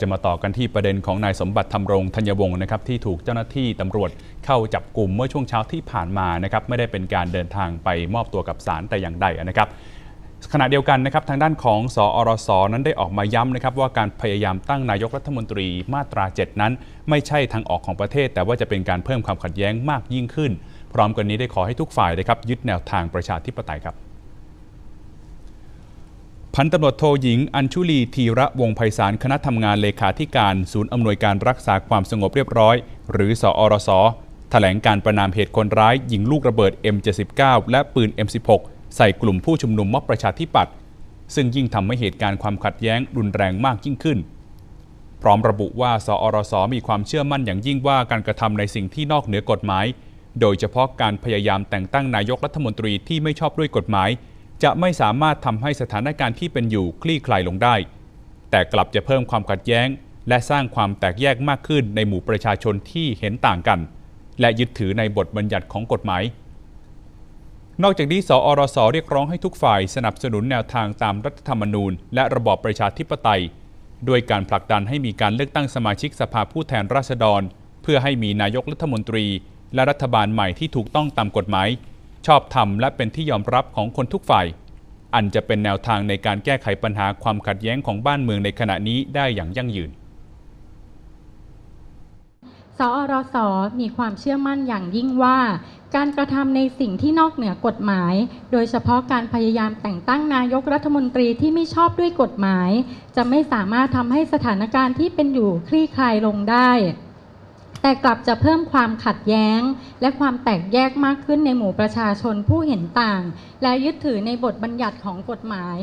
จะมาต่อกันที่ประเด็นของนายสมบัติธรรมรงธัญวงศ์นะครับที่ถูกเจ้าหน้าที่ตำรวจเข้าจับกลุ่มเมื่อช่วงเช้าที่ผ่านมานะครับไม่ได้เป็นการเดินทางไปมอบตัวกับศาลแต่อย่างใดนะครับขณะเดียวกันนะครับทางด้านของสอรสนั้นได้ออกมาย้ำนะครับว่าการพยายามตั้งนายกรัฐมนตรีมาตรา 7 นั้น ไม่ใช่ทางออกของประเทศ แต่ว่าจะเป็นการเพิ่มความขัดแย้งมากยิ่งขึ้น พร้อมกันนี้ได้ขอให้ทุกฝ่ายนะครับยึดแนวทางประชาธิปไตยครับ พันตำรวจโทหญิง อัญชุลีธีระวงไพศาลคณะทำงานเลขาธิการศูนย์อำนวยการรักษาความสงบเรียบร้อย หรือสอรสแถลงการประนามเหตุคนร้ายยิงลูกระเบิด M79 และปืน M16 ใส่กลุ่มผู้ชุมนุมม็อบประชาธิปัตย์ซึ่งยิ่งทำให้เหตุการณ์ความขัดแย้งรุนแรงมากยิ่งขึ้น พร้อมระบุว่าสอรสมีความเชื่อมั่นอย่างยิ่งว่าการกระทำในสิ่งที่นอกเหนือกฎหมาย โดยเฉพาะการพยายามแต่งตั้งนายกรัฐมนตรีที่ไม่ชอบด้วยกฎหมาย จะไม่สามารถทำให้สถานการณ์ที่เป็นอยู่คลี่คลายลงได้ แต่กลับจะเพิ่มความขัดแย้ง และสร้างความแตกแยกมากขึ้นในหมู่ประชาชนที่เห็นต่างกัน และยึดถือในบทบัญญัติของกฎหมาย นอกจากนี้สอรสเรียกร้องให้ทุกฝ่ายสนับสนุนแนวทางตามรัฐธรรมนูญ และระบอบประชาธิปไตย ด้วยการผลักดันให้มีการเลือกตั้งสมาชิกสภาผู้แทนราษฎร เพื่อให้มีนายกรัฐมนตรี และรัฐบาลใหม่ที่ถูกต้องตามกฎหมาย ชอบธรรมและเป็นที่ยอมรับของคนทุกฝ่าย อันจะเป็นแนวทางในการแก้ไขปัญหาความขัดแย้งของบ้านเมืองในขณะนี้ได้อย่างยั่งยืนสอรส มีความเชื่อมั่นอย่างยิ่งว่า การกระทำในสิ่งที่นอกเหนือกฎหมาย โดยเฉพาะการพยายามแต่งตั้งนายกรัฐมนตรีที่ไม่ชอบด้วยกฎหมาย จะไม่สามารถทำให้สถานการณ์ที่เป็นอยู่คลี่คลายลงได้ แต่กลับจะเพิ่มความขัดแย้ง และความแตกแยกมากขึ้นในหมู่ประชาชนผู้เห็นต่าง และยึดถือในบทบัญญัติของกฎหมาย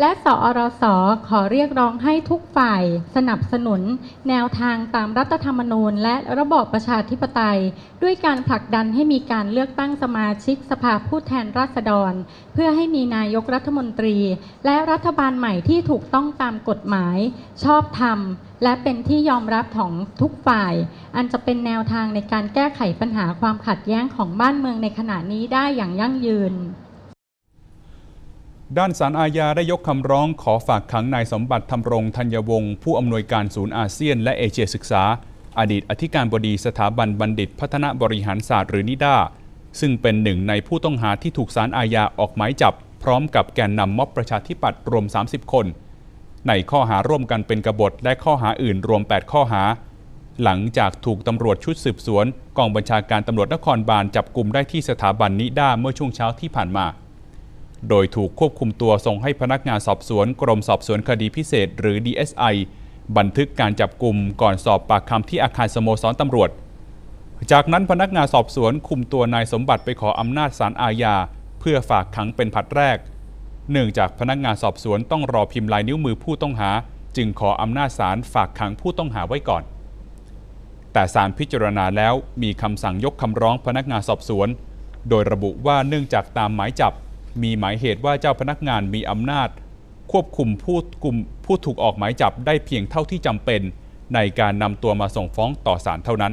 และสอรสขอเรียกร้องให้ทุกฝ่าย สนับสนุน แนวทางตามรัฐธรรมนูญ และระบอบประชาธิปไตย ด้วยการผลักดันให้มีการเลือกตั้งสมาชิกสภาผู้แทนราษฎร เพื่อให้มีนายกรัฐมนตรี และรัฐบาลใหม่ที่ถูกต้องตามกฎหมาย ชอบธรรม และเป็นที่ยอมรับของทุกฝ่าย อันจะเป็นแนวทางในการแก้ไขปัญหาความขัดแย้งของบ้านเมืองในขณะนี้ได้อย่างยั่งยืน ด้านสารอาญาได้ยกคำร้องขอฝากขังนายสมบัติธรรมรงธัญวงศ์ผู้อำนวยการศูนย์อาเซียนและเอเชียศึกษา อดีตอธิการบดีสถาบันบัณฑิต พัฒนบริหารศาสตร์หรือนิด้าซึ่งเป็นหนึ่งในผู้ต้องหาที่ถูกสารอาญาออกหมายจับ พร้อมกับแกนนำม็อบประชาธิปัตย์รวม 30 คน ในข้อหาร่วมกันเป็นกบฏและข้อหาอื่นรวม 8 ข้อหา หลังจากถูกตำรวจชุดสืบสวน กองบัญชาการตำรวจนครบาลจับกลุ่มได้ที่สถาบันนิด้าเมื่อช่วงเช้าที่ผ่านมา โดยถูกควบคุมตัวส่งให้พนักงานสอบสวน กรมสอบสวนคดีพิเศษ หรือ DSI บันทึกการจับกลุ่มก่อนสอบปากคำที่อาคารสโมสรตำรวจ จากนั้นพนักงานสอบสวนคุมตัวนายสมบัติไปขออำนาจศาลอาญาเพื่อฝากขังเป็นผัดแรก เนื่องจากพนักงานสอบสวนต้องรอพิมพ์ลายนิ้วมือผู้ต้องหา จึงขออำนาจศาลฝากขังผู้ต้องหาไว้ก่อน แต่ศาลพิจารณาแล้วมีคำสั่งยกคำร้องพนักงานสอบสวน โดยระบุว่าเนื่องจากตามหมายจับ มีหมายเหตุว่าเจ้าพนักงานมีอำนาจ ควบคุมผู้กลุ่มผู้ถูกออกหมายจับได้เพียงเท่าที่จำเป็น ในการนำตัวมาส่งฟ้องต่อศาลเท่านั้น